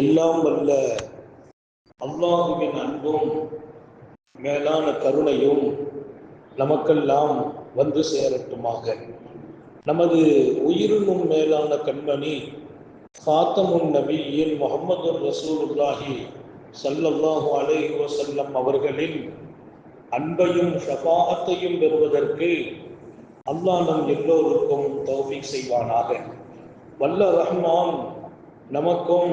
எல்லாம் வல்ல அல்லாஹுவின் அன்பும் மேலான கருணையும் நமக்கெல்லாம் வந்து சேரட்டுமாக. நமது உயிரினும் மேலான கண்மணி ஃபாத்தமுன் நபியின் முகமது ரசூலுல்லாஹி சல்லல்லாஹு அலைஹி வசல்லம் அவர்களின் அன்பையும் ஷபாகத்தையும் பெறுவதற்கு அல்லாஹ் நம் எல்லோருக்கும் தௌஃபீக் செய்வானாக. வல்ல ரஹ்மான் நமக்கும்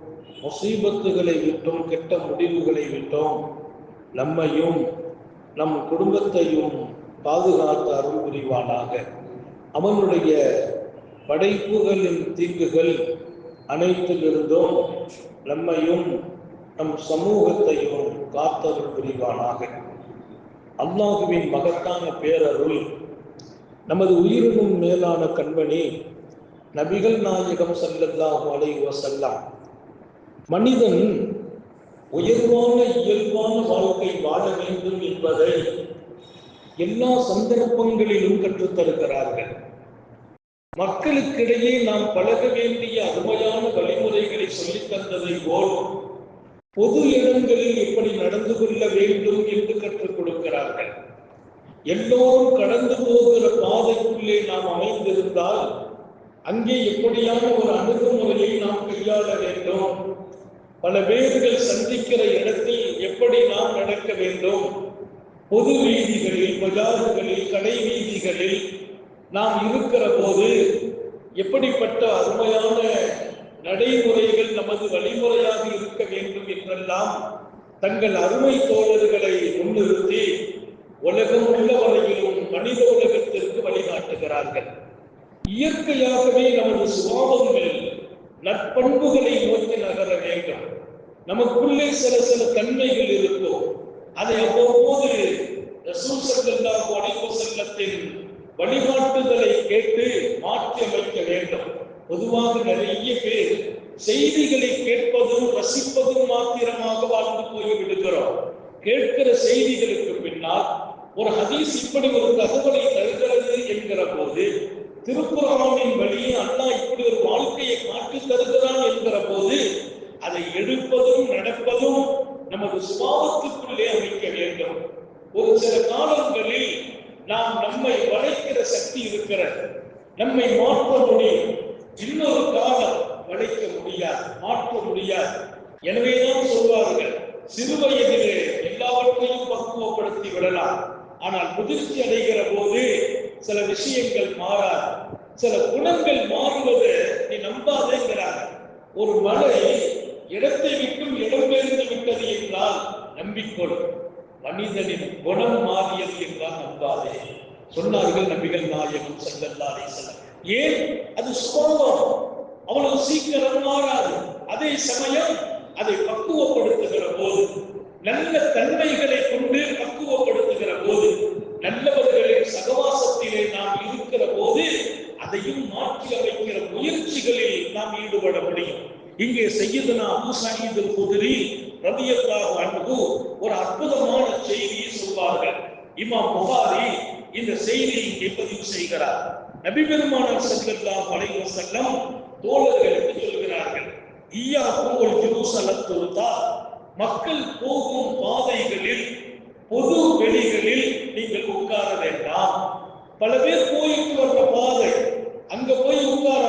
முசீபத்துகளை விட்டும் கெட்ட முடிவுகளை விட்டோம். நம்மையும் நம் குடும்பத்தையும் பாதுகாத்து அருள் புரிவானாக. அவனுடைய படைப்புகளின் தீங்குகள் அனைத்திலிருந்தும் நம்மையும் நம் சமூகத்தையும் காத்தருள் புரிவானாக. அல்லாஹுவின் மகத்தான பேரருள் நமது உயிரினும் மேலான கண்மணி நபிகள் நாயகம் சல்லல்லாஹு அலைஹி வஸல்லம். மனிதன் உயர்வான இயல்பான வாழ்க்கை வாழ வேண்டும் என்பதை எல்லா சந்தர்ப்பங்களிலும் கற்றுத்தருகிறார்கள் மக்களுக்கிடையே நாம் பழக வேண்டிய அருமையான வழிமுறைகளை சொல்லித் தந்ததை போல் பொது இடங்களில் எப்படி நடந்து கொள்ள வேண்டும் என்று கற்றுக் கொடுக்கிறார்கள். எல்லோரும் கடந்து போகிற பாதைக்குள்ளே நாம் அமைந்திருந்தால் அங்கே எப்படியான ஒரு அணுகுமுறையை நாம் கையாள வேண்டும்? பல பேர்கள் சந்திக்கிற இடத்தில் எப்படி நாம் நடக்க வேண்டும்? பொது வீதிகளில் பஜாறுகளில் கடை வீதிகளில் நாம் இருக்கிற போது எப்படிப்பட்ட அருமையான நடைமுறைகள் நமது வழிமுறையாக இருக்க வேண்டும் என்றெல்லாம் தங்கள் அருமை தோழர்களை முன்னிறுத்தி உலகம் உள்ள வரையிலும் மனித உலகத்திற்கு வழிகாட்டுகிறார்கள். இயற்கையாகவே நமது சுபாவங்கள் நற்பண்புகளை நோக்கி நகர வேண்டும். நமக்குள்ளே சில சில தன்மைகள் இருக்கும். அதை அவ்வப்போது ரசூல் வழிகாட்டுதலை கேட்டு மாற்றி அமைக்க வேண்டும். பொதுவாக நிறைய பேர் செய்திகளை கேட்பதும் ரசிப்பதும் மாத்திரமாக வாழ்ந்து போய் விடுகிறோம். கேட்கிற செய்திகளுக்கு பின்னால் ஒரு ஹதீஸ் இப்படி ஒரு தகவலை தருகிறது என்கிற போது திருக்குறானின் வழியே அல்லாஹ் இப்படி ஒரு வாழ்க்கையை காட்டி தருகிறான் என்கிற போது அதை எடுப்பதும் நடப்பதும் நமது சுபாவத்துக்குள்ளே அமைக்க வேண்டும். ஒரு சில காலங்களில் நாம் நம்மை வளைக்கிற சக்தி இருக்கிறது. நம்மை மாற்ற முடியும் இன்னொரு காலம் வளைக்க முடியாது மாற்ற முடியாது. எனவேதான் சொல்வார்கள் சிறு வயதிலே எல்லாவற்றையும் பக்குவப்படுத்தி விடலாம். ஆனால் முதிர்ச்சி அடைகிற போது சில விஷயங்கள் மாறாது. சில குணங்கள் மாறுவது நீ நம்பாதேங்கிறாங்க ஒரு மலை இடத்தை விட்டும் இடம்பெயர்ந்து விட்டது என்றால் நம்பிக்கொள். மனிதனின் குணம் மாறியது என்றால் நம்பாதே. சொன்னார்கள் நபிகள் நாயகம் ஸல்லல்லாஹு செல்ல ஏன்? அது சோகம் அவ்வளவு சீக்கிரம் மாறாது. அதே சமயம் அதை பக்குவப்படுத்துகிற போது நல்ல தன்மைகளை கொண்டு பக்குவப்படுத்த போது நல்லவர்களின் சகவாசத்திலே நாம் இருக்கிற போது அதையும் மாற்றி அமைக்கிற முயற்சிகளில் நாம் ஈடுபட முடியும் இங்கே செய்யதுனா அபு குதிரி ரபியல்லாஹு அன்பு ஒரு அற்புதமான செய்தியை சொல்வார்கள். இமாம் புகாரி இந்த செய்தியை இங்கே பதிவு செய்கிறார். நபி பெருமானார் ஸல்லல்லாஹு அலைஹி வஸல்லம் தோழர்களுக்கு சொல்கிறார்கள் ஈயா ஒரு ஜெருசலத்துருத்தா மக்கள் போகும் பாதைகளில் பொது வெளிகளில் நீங்கள் உட்கார வேண்டாம். பல பேர் போயிட்டு வந்த பாதை அங்க போய் உட்கார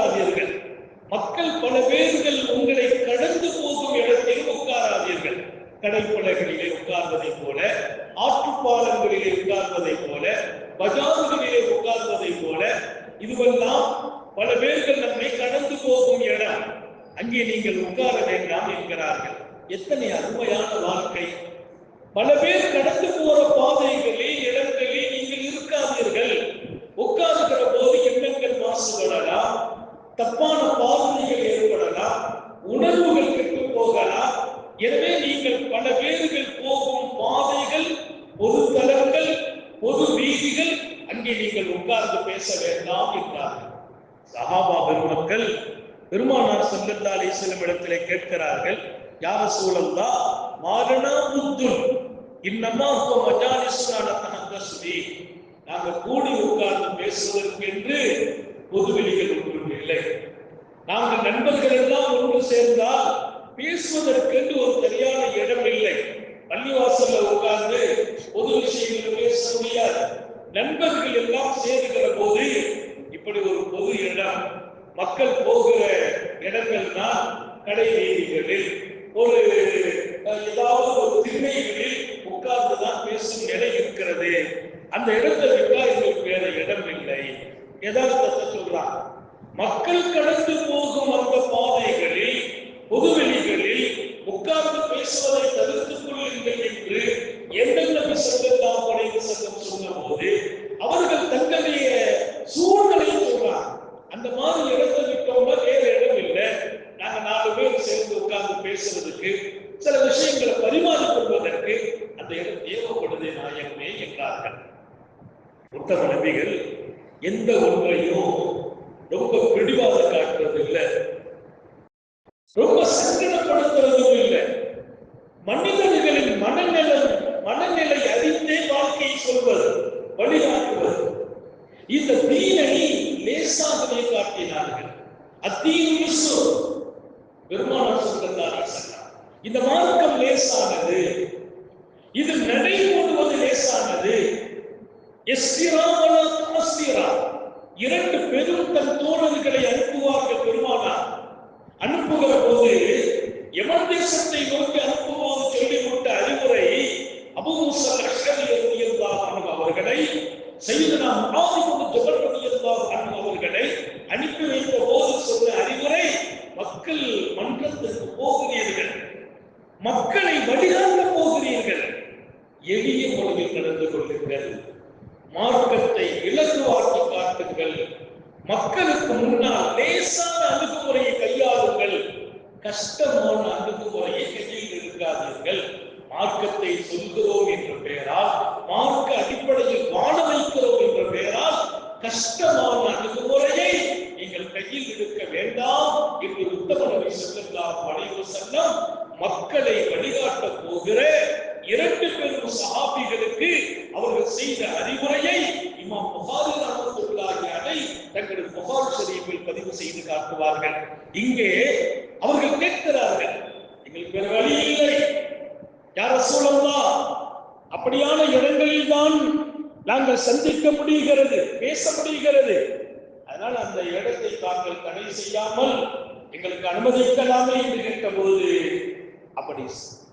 மக்கள் பல பேர்கள் உங்களை கடந்து போகும் இடத்தில் உட்காராதீர்கள். கடைப்பலகளிலே உட்கார்வதை போல ஆற்றுப்பாலங்களிலே உட்கார்வதை போல பஜார்களிலே உட்கார்வதை போல இதுவெல்லாம் பல பேர்கள் நம்மை கடந்து போகும் இடம். அங்கே நீங்கள் உட்கார வேண்டாம் என்கிறார்கள். எத்தனை அருமையான வாழ்க்கை. பல பேர் கடந்து போற பாதைகளில் இடங்களில் நீங்கள் இருக்காதீர்கள். உட்காருகிற போது எண்ணங்கள் மாசுபடலாம் தப்பான பாசனைகள் ஏற்படலாம் உணர்வுகள் கெட்டு போகலாம். எனவே நீங்கள் பல பேர்கள் போகும் பாதைகள் பொது தளங்கள் பொது வீதிகள் அங்கே நீங்கள் உட்கார்ந்து பேச வேண்டாம் என்றார்கள். சகாபா பெருமக்கள் பெருமானார் சங்கல்லா அலிஸ்லம் இடத்திலே கேட்கிறார்கள் யார சூழல்தா மாரணா முத்துன் இன்னமா மஜாலிஸ்தான நாங்கள் கூடி உட்கார்ந்து பேசுவதற்கு என்று பொதுவெளிகள் உண்டு. இல்லை. நாங்கள் நண்பர்கள் எல்லாம் ஒன்று சேர்ந்தால் பேசுவதற்கென்று ஒரு சரியான இடம் இல்லை. பள்ளிவாசல்ல உட்கார்ந்து பொது விஷயங்கள் பேச முடியாது. நண்பர்கள் எல்லாம் சேருகிற போது இப்படி ஒரு பொது இடம் மக்கள் போகிற இடங்கள் தான் கடை வீதிகளில். ஒரு ஏதாவது ஒரு திண்ணைகளில் உட்கார்ந்து தான் பேசும் நிலை இருக்கிறது. அந்த இடத்தை விட்டா எங்களுக்கு வேற இடம் இல்லை. யதார்த்தத்தை சொல்றான் மக்கள் கடந்து போகும் அந்த பாதைகளில் பொதுவெளிகளில் உட்கார்ந்து பேசுவதை தவிர்த்துக் கொள்ளுங்கள் என்று எந்தெந்த சங்கத்தான் படைப்பு சங்கம் சொன்ன போது அவர்கள் தங்களுடைய சூழ்நிலையை சொல்றாங்க அந்த மாதிரி இடத்தை விட்டவங்க வேற இடம் இல்லை. நாங்க நாலு பேர் சேர்ந்து உட்கார்ந்து பேசுறதுக்கு சில விஷயங்களை பரிமாறிக்கொள்வதற்கு அந்த இடம் தேவைப்படுது நாயகமே என்றார்கள். புத்த நபிகள் எந்த ஒன்றையும் ரொம்ப பிடிவாதம் காட்டுறது இல்லை. ரொம்ப சங்கடப்படுத்துறதும் இல்லை. மனிதர்களின் மனநிலை மனநிலை அறிந்தே வாழ்க்கையை சொல்வது வழிகாட்டுவது. இந்த தீனை லேசாக வழிகாட்டினார்கள் அத்தீன் பெருமானார் சொல்கிறார்கள் இந்த மார்க்கம் லேசானது. இது நடைபோடுவது லேசானது. எஸ்திரா வலா இரண்டு பெரும் தன் தோழர்களை அனுப்புவார்கள் பெருமானார். அனுப்புகிற போது இருக்காதீர்கள் மார்க்கத்தை சொல்கிறோம் என்ற பெயரால் மார்க்க அடிப்படையில் வாழ வைக்கிறோம் என்ற பெயரால் கஷ்டமான அணுகுமுறையை நீங்கள் கையில் எடுக்க வேண்டாம் என்று உத்தம நபி வளைவு செல்லம் மக்களை வழிகாட்ட போகிற இரண்டு பெரும் சஹாபிகளுக்கு அவர்கள் செய்த அறிவுரையை இமாம் புகாரி ரஹ்மத்துல்லாஹி அதை தங்களது புகார் ஷரீஃபில் பதிவு செய்து காட்டுவார்கள். இங்கே அவர்கள் கேட்கிறார்கள் எங்களுக்கு வேற வழி யார சூழல்லாம் அப்படியான இடங்களில் தான் நாங்கள் சந்திக்க முடிகிறது பேச முடிகிறது அதனால் அந்த இடத்தை தாங்கள் தடை செய்யாமல் எங்களுக்கு அனுமதிக்கலாமே என்று கேட்டபோது அப்படி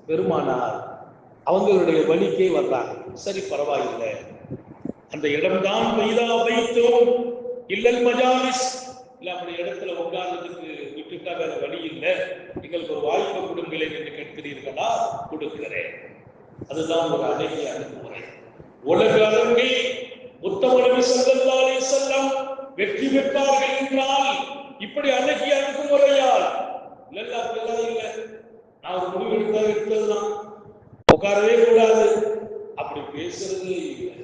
பெருமானார் அவங்களுடைய வழிக்கே வந்தாங்க சரி பரவாயில்லை. அந்த இடம்தான் வைதா வைத்தோம் இல்லல் மஜாலிஸ். இல்ல அப்படி இடத்துல உட்கார்ந்ததுக்கு விட்டுட்டா வேற வழி இல்லை. எங்களுக்கு ஒரு வாய்ப்பு கொடுங்களேன் என்று கேட்கிறீர்களா? கொடுக்கிறேன். அதுதான் ஒரு அழகிய அணுகுமுறை. உலக அளவில் உத்தம நபி ஸல்லல்லாஹு அலைஹி வெற்றி பெற்றார்கள் என்றால் இப்படி அழகிய அணுகுமுறையால் இல்ல அப்படிலாம் இல்லை. நான் ஒரு முடிவு எடுத்தா எடுத்ததுதான் உட்காரவே கூடாது. அப்படி பேசுறதே இல்லை.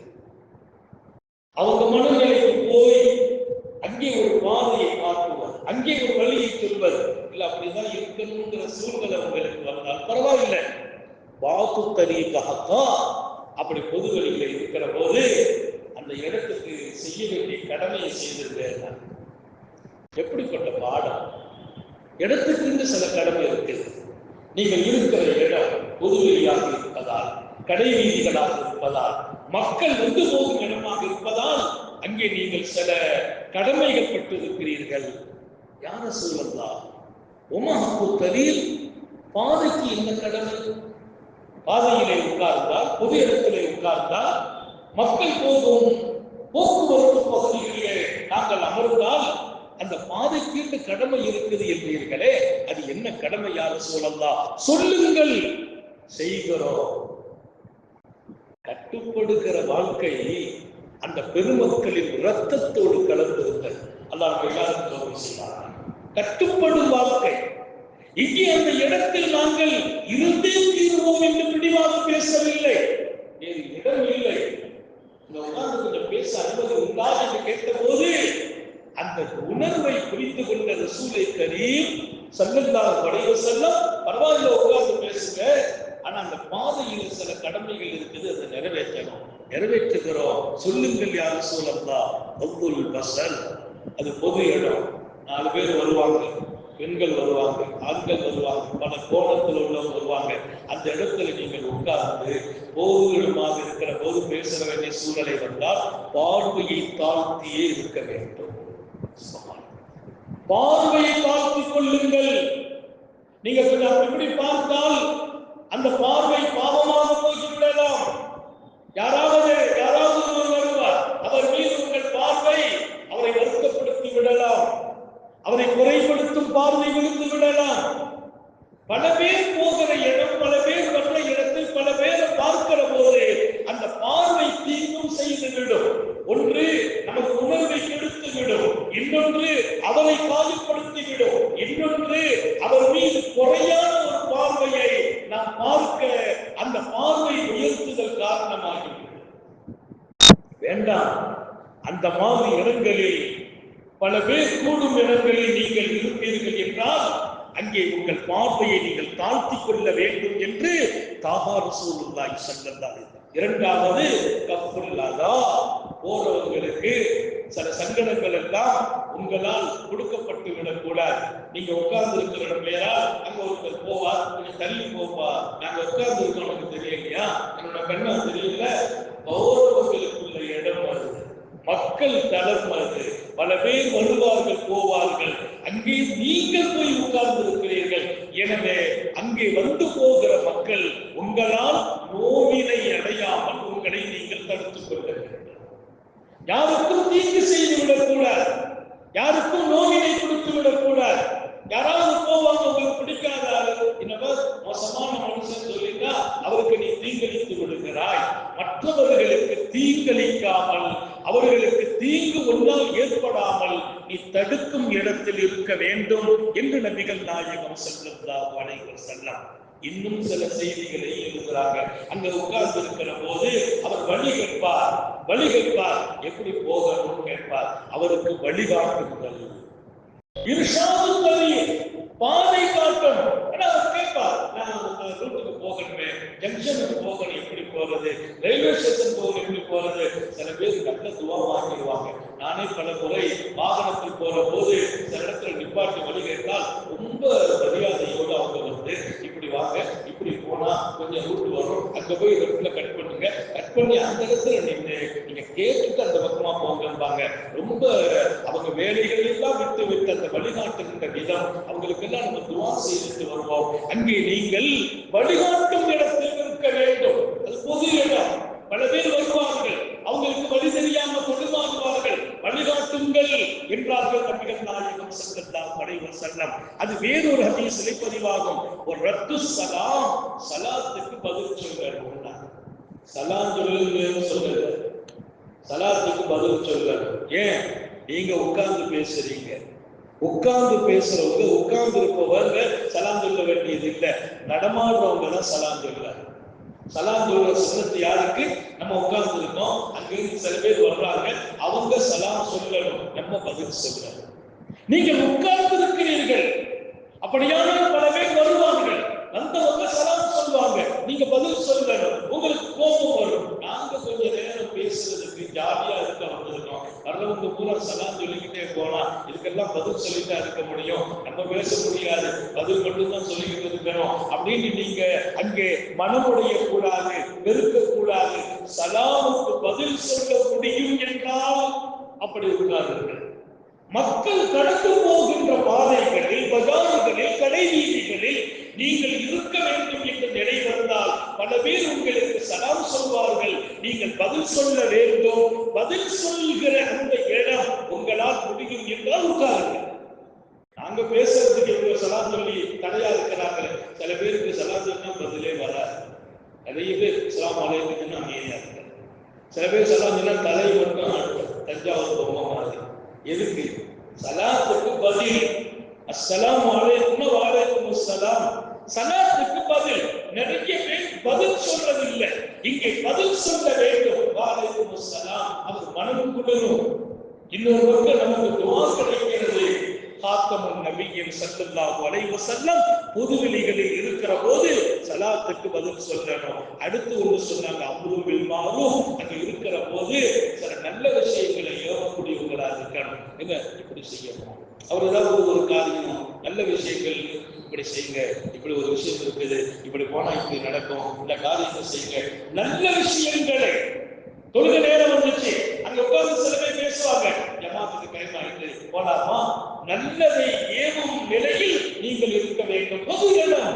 அவங்க மனநிலைக்கு போய் அங்கே ஒரு பாதையை பார்த்து அங்கே ஒரு வழியை சொல்வது இல்ல அப்படிதான் இருக்கணுங்கிற சூழ்நிலை உங்களுக்கு வந்தால் பரவாயில்லை. வாக்கு தரீகா அப்படி பொது வழியில இருக்கிற போது அந்த இடத்துக்கு செய்ய வேண்டிய கடமையை செய்திருந்தேன் எப்படிப்பட்ட பாடம்? இடத்துக்கு சில கடமை இருக்கு. நீங்கள் இருக்கிற இடம் பொது வழியாக இருப்பதால் கடை வீதிகளாக இருப்பதால் மக்கள் வந்து போகும் இடமாக இருப்பதால் அங்கே நீங்கள் சில கடமைகள் பட்டிருக்கிறீர்கள். யார சொல்லலாம் உமஹப்பு தலீல் பாதைக்கு என்ன கடமை? பாதையிலே உட்கார்ந்தால் பொது இடத்திலே உட்கார்ந்தால் மக்கள் போகும் போக்குவரத்து பகுதிகளிலே நாங்கள் அமர்ந்தால் அந்த பாதைக்கு இந்த கடமை இருக்குது என்பீர்களே அது என்ன கடமை யார் சொல்லலாம் சொல்லுங்கள். செய்கிறோம். கட்டுப்படுகிற வாழ்க்கை அந்த பெருமக்களின் இரத்தத்தோடு கலந்திருந்தது. அல்லாஹ் எல்லாரும் கௌரவம் செய்வார் கட்டுப்படும் வாழ்க்கை. இங்கே அந்த இடத்தில் நாங்கள் இருந்தே தீர்வோம் என்று பிடிவாக பேசவில்லை. வேறு இடம் இல்லை? இந்த உட்கார்ந்து கொஞ்சம் பேச அனுமதி உண்டா என்று கேட்டபோது அந்த உணர்வை புரிந்து கொண்ட ரசூலை கரீம் சல்லல்லாஹு அலைஹி வஸல்லம் பரவாயில்ல உட்கார்ந்து பேசுங்க. ஆனா அந்த பாதையில் சில கடமைகள் இருக்குது அதை நிறைவேற்றணும். நிறைவேற்றுகிறோம். சொல்லுங்கள் யார் சூழல்லா அப்துல் பசல் அது பொது இடம். நாலு பேர் வருவாங்க பெண்கள் வருவாங்க ஆண்கள் வருவாங்க பல கோணத்தில் உள்ளவங்க வருவாங்க. அந்த இடத்துல நீங்கள் உட்கார்ந்து பொது இருக்கிற போது பேச வேண்டிய சூழ்நிலை வந்தால் பார்வையை தாழ்த்தியே இருக்க வேண்டும். பார்வையை தாழ்த்திக் கொள்ளுங்கள். நீங்க இப்படி பார்த்தால் அந்த பார்வை பாவமாக போய்விடலாம் யாராவது அவரை குறைப்படுத்தும் பார்வை விழுந்து விடலாம். பல பேர் போகிற இடம் பல பேர் வர்ற இடத்தில் பல பேரை பார்க்கிற போது அந்த பார்வை தீங்கும் செய்து விடும். ஒன்று நமக்கு உணர்வை கெடுத்து விடும். இன்னொன்று அவரை பாதிப்படுத்தி விடும். இன்னொன்று அவர் மீது குறையான ஒரு பார்வையை நாம் பார்க்க அந்த பார்வை உயர்த்துதல் காரணமாகிவிடும். வேண்டாம். அந்த மாதிரி இடங்களில் பல பேர் கூடும் இடங்களில் நீங்கள் இருப்பீர்கள் என்றால் அங்கே உங்கள் பார்வையை நீங்கள் தாழ்த்தி கொள்ள வேண்டும் என்று தாகார் சூழ்நிலை செல்லந்தார் இரண்டாவது கப்புல்லாதா போறவங்களுக்கு சில சங்கடங்கள் எல்லாம் உங்களால் கொடுக்கப்பட்டு விடக்கூடாது நீங்க உட்கார்ந்து இருக்கிற பேரா அங்க ஒருத்தர் போவார் கொஞ்சம் தள்ளி போவா நாங்க உட்கார்ந்து இருக்கோம் எனக்கு தெரியலையா? என்னோட கண்ணா தெரியல. கௌரவங்களுக்குள்ள இடம் வருது மக்கள் தளம் அது பல பேர் வருவார்கள் போவார்கள். அங்கே நீங்கள் போய் உட்கார்ந்து இருக்கிறீர்கள் எனவே அங்கே வந்து போகிற மக்கள் உங்களால் நோவினை அடையாமல் உங்களை நீங்கள் தடுத்துக் கொள்ள யாருக்கும் தீங்கு செய்து விடக்கூடாது யாருக்கும் நோவினை கொடுத்து விடக்கூடாது யாராவது வேண்டும் என்று நபிகள் நாயகம் செல்லல்லாஹு அலைஹி வஸல்லம் இன்னும் சில செய்திகளை எழுதுகிறாங்க. அங்க உட்கார்ந்து இருக்கிற போது அவர் வழி கேட்பார் வழி கேட்பார். எப்படி போகணும் கேட்பார். அவருக்கு வழிகாட்டுங்கள் இருஷாது பாதை காட்டும். ஆனா அவர் கேட்பார் நான் ரூட்டுக்கு போகணுமே ஜங்ஷனுக்கு போகணும் எப்படி போறது? ரயில்வே ஸ்டேஷன் போகணும் எப்படி போறது? சில பேர் நல்ல துவா வாங்கிடுவாங்க. நானே பல முறை வாகனத்தில் போற போது சில இடத்துல நிப்பாட்டி வழி கேட்டால் ரொம்ப மரியாதையோடு அவங்க வந்து இப்படி வாங்க இப்படி போனா கொஞ்சம் ரூட் வரும். அங்க போய் இடத்துல கட் பண்ணுங்க. கட் பண்ணி அந்த இடத்துல நின்று நீங்க கேட்டுட்டு அந்த பக்கமா போங்கம்பாங்க. ரொம்ப அவங்க வேலைகள் எல்லாம் விட்டு விட்டு அந்த வழிகாட்டுகின்ற விதம் அவங்களுக்கு எல்லாம் நம்ம துவா செய்துட்டு வருவோம். அங்கே நீங்கள் வழிகாட்டும் இருக்க வேண்டும் அது பொது இடம் பல பேர் வருவார்கள் அவங்களுக்கு வழி தெரியாம தொழுவாங்குவார்கள் வழிகாட்டுங்கள் என்றார்கள் நபிகள் நாயகம் ஸல்லல்லாஹு அலைஹி அது வேறொரு ஹதீஸிலே பதிவாகும் ஒரு ரத்து சலாம் சலாத்துக்கு பதில் சொல்லுங்க சலாம் சொல்லுங்க சொல்லுங்க சலாத்துக்கு பதில் சொல்லுங்க ஏன்? நீங்க உட்கார்ந்து பேசுறீங்க. உட்கார்ந்து பேசுறவங்க உட்கார்ந்து இருப்பவங்க சலாம் சொல்ல வேண்டியது இல்லை. நடமாடுறவங்க தான் சலாம் சொல்றாங்க சலாம் சொல்ற சுண்ணத்து யாருக்கு? நம்ம உட்கார்ந்து இருக்கோம் அங்கிருந்து சில பேர் வர்றாங்க. அவங்க சலாம் சொல்லணும். நம்ம பதில் சொல்றோம். நீங்கள் உட்கார்ந்து இருக்கிறீர்கள் அப்படியானால் பல பேர் வருவார்கள். வந்தவங்க சலாம் சொல்லுவாங்க. நீங்க பதில் சொல்லணும் உங்களுக்கு கோபம் வரும். நாங்க கொஞ்ச நேரம் பேசுறதுக்கு ஜாலியா இருக்க வந்திருக்கோம். வர்றவங்க பூரா சலாம் சொல்லிக்கிட்டே போலாம் இதுக்கெல்லாம் பதில் சொல்லிட்டா இருக்க முடியும். நம்ம பேச முடியாது. பதில் மட்டும்தான் சொல்லிக்கிட்டு இருக்கணும். அப்படின்னு நீங்க அங்கே மனமுடைய கூடாது வெறுக்க கூடாது சலாமுக்கு பதில் சொல்ல முடியும் என்றால் அப்படி உட்கார்ந்து மக்கள் கடந்து போகின்ற பாதைகளில் பஜார்களில் கடை வீதிகளில் நீங்கள் இருக்க வேண்டும் என்ற நிலை வந்தால் பல பேர் உங்களுக்கு சலாம் சொல்வார்கள். நீங்கள் பதில் சொல்ல வேண்டும். பதில் சொல்கிற அந்த இடம் உங்களால் முடியும் என்றால் உட்காருங்கள். நாங்க பேசுறதுக்கு இவங்க சலாம் சொல்லி தடையா இருக்கிறாங்க சில பேருக்கு சலாம் சொன்னா பதிலே வராது. நிறைய பேர் சலாம் அலைக்குன்னு அமைதியா இருக்கிறேன் சில பேர் சலாம் சொன்னா தலை மட்டும் தஞ்சாவூர் பொம்மை மாதிரி. எதுக்கு? சலாத்துக்கு பதில். அஸ்ஸலாமு அலைக்கும் வலைக்கும் அஸ்ஸலாம். சலாத்துக்கு பதில். நிறைய பேர் பதில் சொல்றதில்லை. இங்கே பதில் சொல்ல வேண்டும். வலைக்கும் அஸ்ஸலாம். அது மனம் குளிரும் இன்னொரு பக்கம் நமக்கு துவா கிடைக்கிறது. காத்தமும் நபியின் சல்லல்லாஹு அலைஹி செல்லம் பொதுவெளிகளில் இருக்கிற போது சலாத்துக்கு பதில் சொல்லணும். அடுத்து ஒன்று சொன்னாங்க அம்ரும் பில் மாரூஃப். அங்க இருக்கிற போது சில நல்ல விஷயங்களை ஏறக்கூடியவங்களா இருக்கணும். என்ன? இப்படி செய்யணும். அவர் ஏதாவது ஒரு காரியம் நல்ல விஷயங்கள் இப்படி செய்யுங்க. இப்படி ஒரு விஷயம் இருக்குது. இப்படி போனா இப்படி நடக்கும். இந்த காரியத்தை செய்யுங்க. நல்ல விஷயங்களை தொழுக நேரம் வந்துச்சு. அங்க உட்கார்ந்து சில பேர் பேசுவாங்க. ஜமாத்துக்கு டைம் ஆயிட்டு போலாமா? நல்லதை ஏவும் நிலையில் நீங்கள் இருக்க வேண்டும். பொது இடம்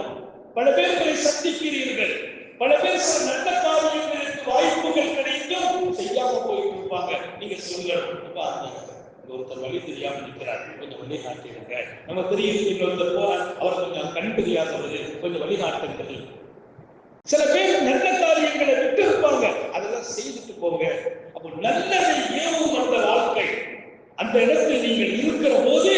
பல பேர்களை சந்திக்கிறீர்கள். பல பேர் சில நல்ல காரியங்களுக்கு வாய்ப்புகள் கிடைத்தும் செய்யாம போயிட்டு இருப்பாங்க. நீங்க சொல்லணும் பாருங்க ஒருத்தர் வழி தெரியாம நிற்கிறார் கொஞ்சம் வழிகாட்டிருங்க நம்ம தெரியும் இன்னொருத்தர் போறார். அவர் கொஞ்சம் கண் தெரியாதவர். கொஞ்சம் வழிகாட்டுங்கள். சில பேர் நல்ல காரியங்களை விட்டு இருப்பாங்க அதெல்லாம் செய்துட்டு போங்க. அப்போ நல்லதை ஏவும் அந்த வாழ்க்கை. அந்த இடத்தில் நீங்கள் இருக்கிற போதே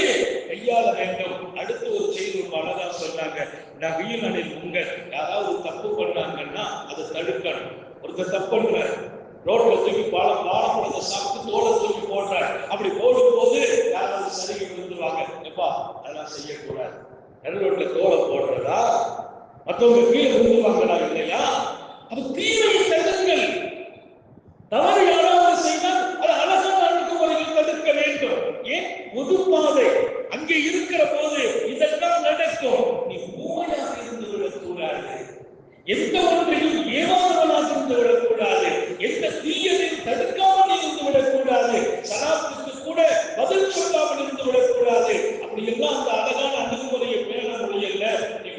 கையாள வேண்டும். அடுத்து ஒரு செய்தி ஒரு அழகா சொன்னாங்க நவீனில் உங்க யாராவது தப்பு பண்ணாங்கன்னா அதை தடுக்கணும். ஒருத்தர் தப்பு பண்ற ரோட்ல தூக்கி பாலம் வாழைப்பழத்தை சாப்பிட்டு தோலை தூக்கி போடுற அப்படி போடும் போது யாராவது சரிகை விழுந்துருவாங்க எப்பா அதெல்லாம் செய்யக்கூடாது. நடு ரோட்ல தோலை போடுறதா? மற்றவங்க கீழே விழுந்துருவாங்களா இல்லையா? அது தீமையை தடுங்கள். தவறு யாராவது செய்தால் அது அழகான அணுகுமுறையில் தடுக்க வேண்டும். ஏன்? பொதுப்பாதை அங்கே இருக்கிற போது இதெல்லாம் நடக்கும். நீ ஊமையாக இருந்து விடக்கூடாது. எந்த ஒன்றையும் ஏமாறுவனாக இருந்து விடக்கூடாது. எந்த தீயதையும் தடுக்காமல் இருந்து விடக்கூடாது. சலாத்துக்கு கூட பதில் சொல்லாமல் இருந்து விடக்கூடாது. அப்படி எல்லாம் அந்த அழகான அணுகுமுறையை பேண முடியல நீ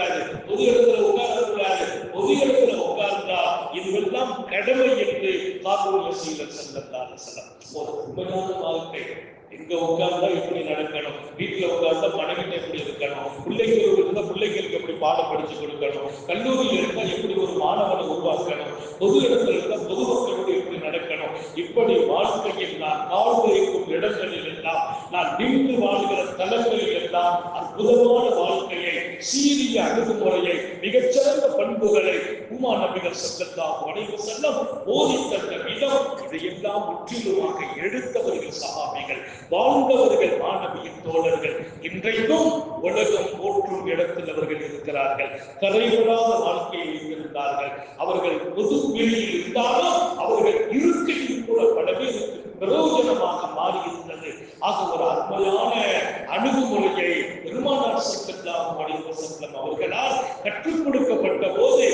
கூடாது பொது இடத்துல உட்காரக்கூடாது பொது இடத்துல உட்கார்ந்தா இதுவெல்லாம் கடமை என்று காப்பூர் வசீலர் செல்லத்தார் செல்லம் ஒரு உண்மையான வாழ்க்கை. எங்க உட்கார்ந்தா எப்படி நடக்கணும்? வீட்டுல உட்கார்ந்தா மனைவிட்ட எப்படி இருக்கணும்? பிள்ளைகள் இருந்தா பிள்ளைகளுக்கு எப்படி பாடம் படிச்சு கொடுக்கணும்? கல்லூரியில் இருந்தா எப்படி ஒரு மாணவனை உருவாக்கணும்? பொது இடத்துல இருந்தா பொதுமக்களோடு எப்படி நடக்கணும்? இப்படி வாழ்க்கையில் நான் கால் வைக்கும் இடங்களில் எல்லாம் நான் நின்று வாழ்கிற தலங்களில் எல்லாம் அற்புதமான வாழ்க்கையை சீரிய அணுகுமுறையை மிகச்சிறந்த பண்புகளை உமா நபிகள் சத்தத்தாம் வஸல்லம் ஓதி தந்த விதம் இதையெல்லாம் முற்றிலுமாக எடுத்தவர்கள் சகாபிகள் வாழ்ந்தவர்கள் மாணவியின் தோழர்கள். இன்றைக்கும் உலகம் போற்றும் இடத்தில் அவர்கள் இருக்கிறார்கள். கரைவிடாத வாழ்க்கையில் இருந்தார்கள் அவர்கள் பொது வெளியில் இருந்தாலும் அவர்கள் இருக்கையில் கூட பல பிரயோஜனமாக மாறியிருந்தது. ஆக ஒரு அருமையான அணுகுமுறையை பெருமானார் சக்கத்தாம் செல்லம் அவர்களால் கற்றுக் கொடுக்கப்பட்ட போது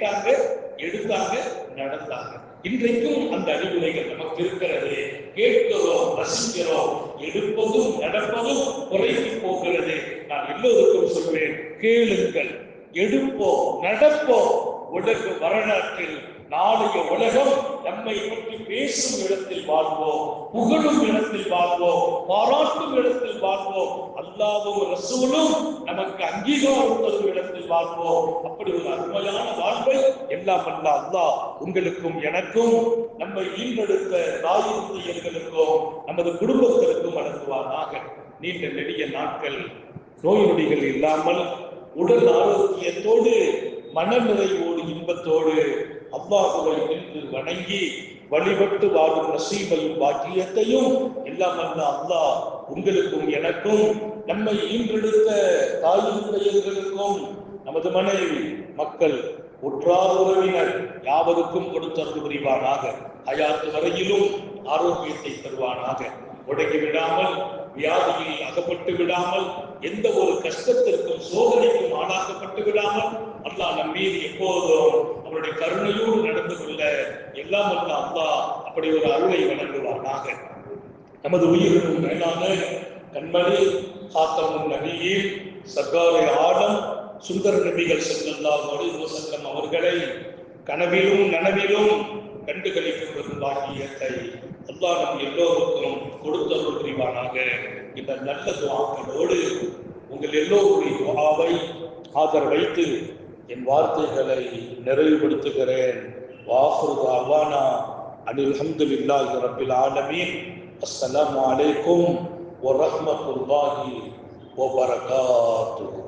கேட்டாங்க எடுத்தாங்க நடந்தாங்க. இன்றைக்கும் அந்த அறிவுரைகள் நமக்கு இருக்கிறது. கேட்கிறோம் ரசிக்கிறோம் எடுப்பதும் நடப்பதும் குறைந்து போகிறது. நான் எல்லோருக்கும் சொல்வேன் கேளுங்கள். எடுப்போம் நடப்போம். உலக வரலாற்றில் நாளைய உலகம் நம்மை பற்றி பேசும் இடத்தில் வாழ்வோம் புகழும் இடத்தில் வாழ்வோம் பாராட்டும் இடத்தில் வாழ்வோம். அல்லாவும் ரசூலும் நமக்கு அங்கீகாரம் தரும் இடத்தில் வாழ்வோம். அப்படி ஒரு அருமையான வாழ்வை எல்லாம் அல்ல அல்லா உங்களுக்கும் எனக்கும் நம்மை ஈன்றெடுத்த தாயுறுதியர்களுக்கும் நமது குடும்பத்திற்கும் வழங்குவானாக. நீண்ட நெடிய நாட்கள் நோய் நொடிகள் இல்லாமல் உடல் ஆரோக்கியத்தோடு மன நிறைவோடு இன்பத்தோடு அல்லாஹுவை நின்று வணங்கி வழிபட்டு வாழும் நசீபையும் பாக்கியத்தையும் எல்லாம் அல்ல அல்லாஹ் உங்களுக்கும் எனக்கும் நம்மை ஈன்றெடுத்த தாயுடையவர்களுக்கும் நமது மனைவி மக்கள் ஒற்றார் உறவினர் யாவருக்கும் கொடுத்தருள் புரிவானாக. அயாத்து வரையிலும் ஆரோக்கியத்தை தருவானாக. முடங்கி விடாமல் வியாதியில் அகப்பட்டு விடாமல் எந்த ஒரு கஷ்டத்திற்கும் சோதனைக்கும் ஆளாக்கப்பட்டு விடாமல் அல்லாஹ் நம் மீது எப்போதும் அவருடைய கருணையோடு நடந்து கொள்ள எல்லாம் அல்ல அல்லாஹ் அப்படி ஒரு அருளை வழங்குவானாக. நமது உயிரினும் மேலான கண்மணி காத்தமும் நபியில் சர்க்காரை ஆடம் சுந்தர நபிகள் செல்லல்லாஹு அலைஹி அவர்களை கனவிலும் நனவிலும் கண்டுகளிக்கும் ஒரு பாக்கியத்தை நம் எல்லோருக்கும் கொடுத்தருள் புரிவானாக. இந்த நல்ல துவாக்களோடு உங்கள் எல்லோருடைய துவாவை ஆதர் வைத்து என் வார்த்தைகளை நிறைவுபடுத்துகிறேன். வாஃபுரு அவானா அனில் அல்ஹம்துலில்லாஹி ரப்பில் ஆலமீன். அஸ்ஸலாமு அலைக்கும் வரஹ்மத்துல்லாஹி வபரகாத்துஹு